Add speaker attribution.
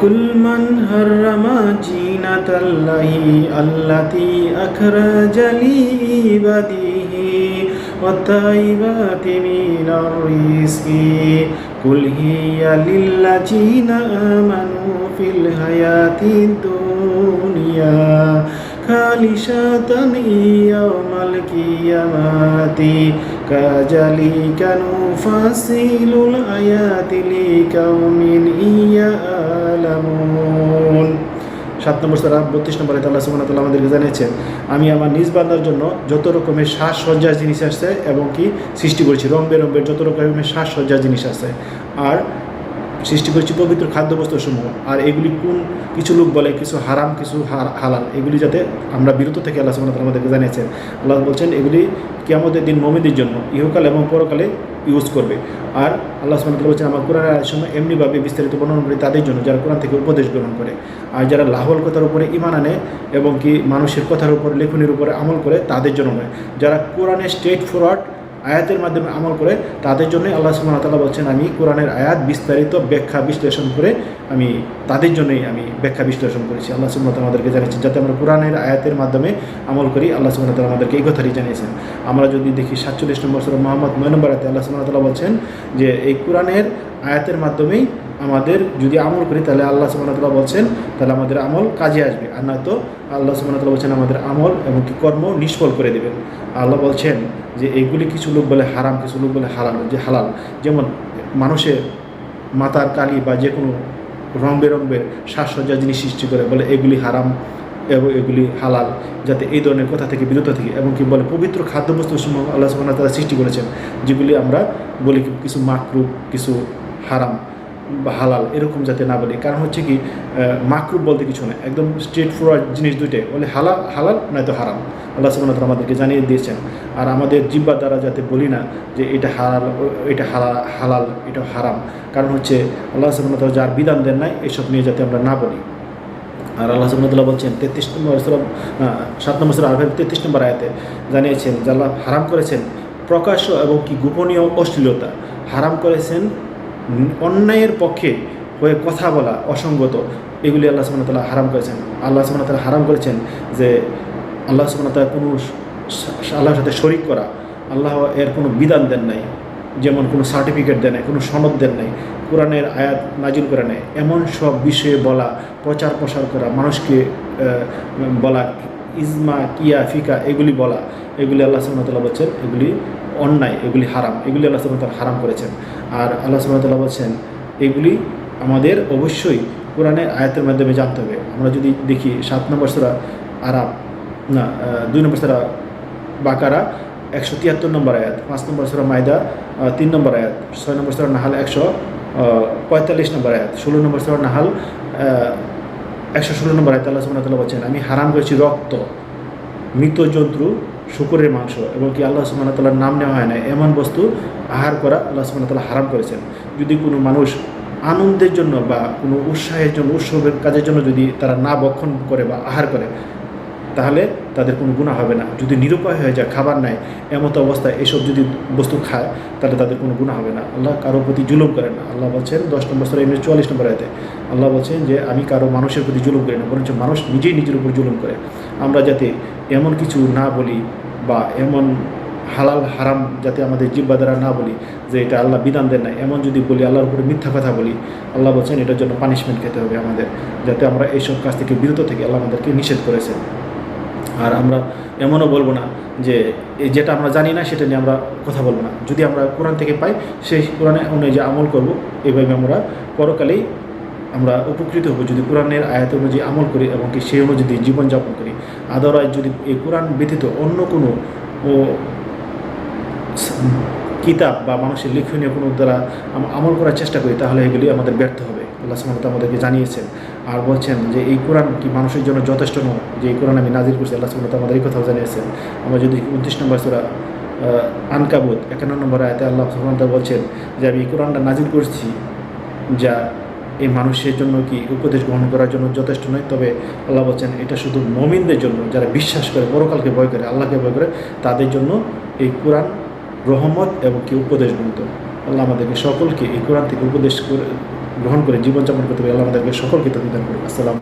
Speaker 1: كل من حرم زينة الله التي أخرج لعباده والطيبات من الرزق قل هي للذين آمنوا في الحياة الدنيا خالصة يوم القيامة كذلك نفصل الآيات لقوم يعلمون সাত নম্বর সারা বত্রিশ নম্বর আল্লাহ তাআলা আমাদেরকে জানিয়েছেন, আমি আমার নিজ বান্দার জন্য যত রকমের সাজসজ্জার জিনিস আসছে এবং কি সৃষ্টি করেছি রং বেরঙের যত রকমের সাজসজ্জার জিনিস আসছে আর সৃষ্টি করেছি পবিত্র খাদ্যবস্তুসমূহ আর এগুলি কোন কিছু লোক বলে, কিছু হারাম, কিছু হালাল, এগুলি যাতে আমরা বিরত থেকে আল্লাহ ওয়া আমাদেরকে জানিয়েছেন। আল্লাহ বলছেন, এগুলি কিয়ামতের দিন মমিদের জন্য, ইহকাল এবং পরকালে ইউজ করবে। আর আল্লাহ ওয়া বলছেন, আমার আয়াতের সময় এমনিভাবে বিস্তারিত বর্ণনা করি তাদের জন্য, যারা কোরআন থেকে উপদেশ গ্রহণ করে। আর যারা লাহল কথার উপরে ইমান আনে এবং কি মানুষের কথার উপর, লেখনের উপরে আমল করে, তাদের জন্য নয়। যারা কোরআনের স্ট্রেট ফরওয়ার্ড আয়াতের মাধ্যমে আমল করে, তাদের জন্যই আল্লাহ ওয়া বলছেন, আমি কোরআনের আয়াত বিস্তারিত ব্যাখ্যা বিশ্লেষণ করে আমি তাদের জন্যই আমি ব্যাখ্যা বিশ্লেষণ করেছি। আল্লাহ সুমত আমাদেরকে জানিয়েছেন, যাতে আমরা কোরআনের আয়াতের মাধ্যমে আমল করি। আল্লাহ ওয়া আমাদেরকে এই কথাটি জানিয়েছেন। আমরা যদি দেখি সাতচল্লিশ নম্বর সর মোহাম্মদ, নয় নম্বর আয়াতে আল্লাহ সুবহানাহু বলছেন যে, এই কোরআনের আয়াতের মাধ্যমেই আমাদের যদি আমল করি, তাহলে আল্লাহ ওয়া বলছেন, তাহলে আমাদের আমল কাজে আসবে। আর নয়তো আল্লাহ সুবহানাহু ওয়া বলছেন আমাদের আমল এবং কি কর্ম নিষ্ফল করে দেবেন। আল্লাহ বলছেন যে এইগুলি কিছু লোক বলে হারাম, কিছু লোক বলে হালাল, যে হালাল। যেমন মানুষের মাথার কালি বা যে কোনো রং বেরঙের সাজসজ্জা জিনিস সৃষ্টি করে, বলে এগুলি হারাম এবং এগুলি হালাল, যাতে এই ধরনের কথা থেকে, বিরত থেকে এবং কি বলে পবিত্র খাদ্যবস্তু সমূহ আল্লাহ ওয়া সৃষ্টি করেছেন, যেগুলি আমরা বলি কিছু মাকরুব কিছু হারাম। হালাল, এরকম যাতে না বলি। কারণ হচ্ছে কি মাকরুব বলতে কিছু না একদম স্ট্রেট ফরওয়ার্ড জিনিস দুইটাই। বলে হালাল হালাল নয়তো হারাম। আল্লাহ তাআলা আমাদেরকে জানিয়ে দিয়েছেন। আর আমাদের জিব্বার দ্বারা যাতে বলি না যে এটা হালাল এটা হালাল হালাল এটা হারাম। কারণ হচ্ছে আল্লাহ ওয়া যার বিধান দেন নাই, এসব নিয়ে যাতে আমরা না বলি। আর আল্লাহ সুবহানাহু বলছেন তেত্রিশ নম্বর সুরা সাত নম্বর সুরা আরবের তেত্রিশ নম্বর আয়াতে জানিয়েছেন যে আল্লাহ হারাম করেছেন প্রকাশ্য এবং কি গোপনীয় অশ্লীলতা। হারাম করেছেন অন্যায়ের পক্ষে হয়ে কথা বলা অসঙ্গত, এগুলি আল্লাহ তাআলা হারাম করেছেন। আল্লাহ তাআলা হারাম করেছেন যে আল্লাহ তাআলা কোনো আল্লাহর সাথে শরিক করা, আল্লাহ এর কোনো বিধান দেন নাই, যেমন কোনো সার্টিফিকেট দেন নাই, কোনো সনদ দেন নাই, কোরআনের আয়াত নাজিল করে নেয়, এমন সব বিষয়ে বলা প্রচার প্রসার করা, মানুষকে বলা ইজমা, কিয়া, ফিকা, এগুলি বলা, এগুলি আল্লাহ সুবহানাহু বলছেন, এগুলি অন্যায়, এগুলি হারাম, এগুলি আল্লাহ সুবহানাহু হারাম করেছেন। আর আল্লাহ সুবহানাহু বলছেন, এগুলি আমাদের অবশ্যই কোরআনের আয়াতের মাধ্যমে জানতে হবে। আমরা যদি দেখি সাত নম্বর সুরা আরাম না দুই নম্বর সুরা বাকারা, একশো তিয়াত্তর নম্বর আয়াত, পাঁচ নম্বর সুরা মায়দা তিন নম্বর আয়াত, ছয় নম্বর সুরা নাহাল, একশো পঁয়তাল্লিশ নম্বর আয়াত, ষোলো নম্বর সুরা নাহাল একশো ষোলো নম্বর আয়তাল আল্লাহ বলছেন, আমি হারাম করেছি রক্ত, মৃত জন্তু, শুকুরের মাংস, এবং কি আল্লাহ সুবহানাহু ওয়া নাম নেওয়া হয় না এমন বস্তু আহার করা আল্লাহ সুবহানাহু তাল্লাহ হারাম করেছেন। যদি কোনো মানুষ আনন্দের জন্য বা কোনো উৎসাহের জন্য, উৎসবের কাজের জন্য যদি তারা না বক্ষণ করে বা আহার করে, তাহলে তাদের কোনো গুণা হবে না। যদি নিরুপায় হয়ে যায়, খাবার নাই, এমতো অবস্থায় এসব যদি বস্তু খায়, তাহলে তাদের কোনো গুণা হবে না। আল্লাহ কারোর প্রতি জুলুম করেন না। আল্লাহ বলছেন, দশ নম্বর সরে এমনি চুয়াল্লিশ নম্বর আয়তে, আল্লাহ বলছেন যে, আমি কারও মানুষের প্রতি জুলুম করি না, বরঞ্চ মানুষ নিজেই নিজের উপর জুলুম করে। আমরা যাতে এমন কিছু না বলি বা এমন হালাল, হারাম যাতে আমাদের জিব্বা দ্বারা না বলি, যে এটা আল্লাহ বিধান দেন না, এমন যদি বলি, আল্লাহর উপরে মিথ্যা কথা বলি, আল্লাহ বলছেন এটার জন্য পানিশমেন্ট খেতে হবে আমাদের, যাতে আমরা এইসব কাজ থেকে বিরত থেকে। আল্লাহ আমাদেরকে নিষেধ করেছেন। আর আমরা এমনও বলব না যে যেটা আমরা জানি না সেটা নিয়ে আমরা কথা বলব না। যদি আমরা কোরআন থেকে পাই, সেই কোরআনে অনুযায়ী আমল করব এইভাবে আমরা পরকালেই আমরা উপকৃত হব। যদি কোরআনের আয়াত অনুযায়ী আমল করি এবং কি সেই অনুযায়ী জীবনযাপন করি আদারওয়াইজ যদি এই কোরআন ব্যতীত অন্য কোনো ও কিতাব বা মানুষের লিখনীয় কোনো দ্বারা আম- আমল করার চেষ্টা করি, তাহলে এগুলি আমাদের ব্যর্থ হবে। আল্লাহ সুবহানাহু আমাদেরকে জানিয়েছেন। আর বলছেন যে এই কোরআন কি মানুষের জন্য যথেষ্ট নয়? যে এই কোরআন আমি নাজির করছি, আল্লাহ সুবহানাহু আমাদের এই কথাও জানিয়েছেন। আমরা যদি উনত্রিশ নম্বর সুরা আনকাবুত, একান্ন নম্বর আয়তে আল্লাহ তাআলা বলছেন যে আমি এই কোরআনটা নাজির করছি যা এই মানুষের জন্য কি উপদেশ গ্রহণ করার জন্য যথেষ্ট নয়? তবে আল্লাহ বলছেন এটা শুধু মমিনদের জন্য, যারা বিশ্বাস করে, পরকালকে ভয় করে, আল্লাহকে ভয় করে, তাদের জন্য এই কোরআন রহমত এবং কি উপদেশ গ্রন্থ আল্লাহ আমাদেরকে সকলকে এই কোরআন থেকে উপদেশ করে গ্রহণ করে জীবনযাপন করতে পারি আল্লাহ আমাদেরকে সকলকে তো বিধান করবে আসসালাম